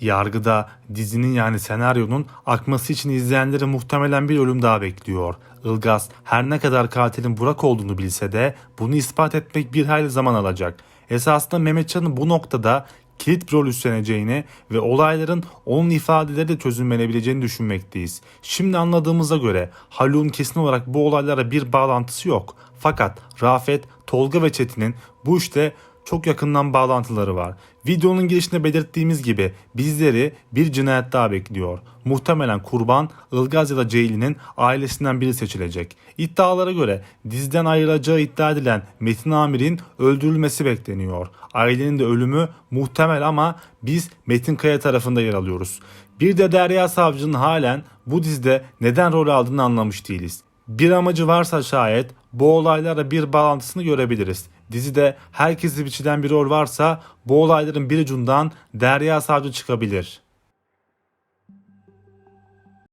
Yargıda dizinin yani senaryonun akması için izleyenleri muhtemelen bir ölüm daha bekliyor. Ilgaz her ne kadar katilin Burak olduğunu bilse de bunu ispat etmek bir hayli zaman alacak. Esasında Mehmetcan'ın bu noktada kilit bir rol üstleneceğini ve olayların onun ifadeleri de çözümlenebileceğini düşünmekteyiz. Şimdi anladığımıza göre Haluk'un kesin olarak bu olaylara bir bağlantısı yok. Fakat Rafet, Tolga ve Çetin'in bu işte çok yakından bağlantıları var. Videonun girişinde belirttiğimiz gibi bizleri bir cinayet daha bekliyor. Muhtemelen kurban Ilgaz ya da Ceylin'in ailesinden biri seçilecek. İddialara göre diziden ayrılacağı iddia edilen Metin Amir'in öldürülmesi bekleniyor. Ailenin de ölümü muhtemel ama biz Metin Kaya tarafında yer alıyoruz. Bir de Derya Savcı'nın halen bu dizide neden rol aldığını anlamış değiliz. Bir amacı varsa şayet bu olaylara bir bağlantısını görebiliriz. Dizide herkesi biçilen bir rol varsa bu olayların bir ucundan Derya Savcı çıkabilir.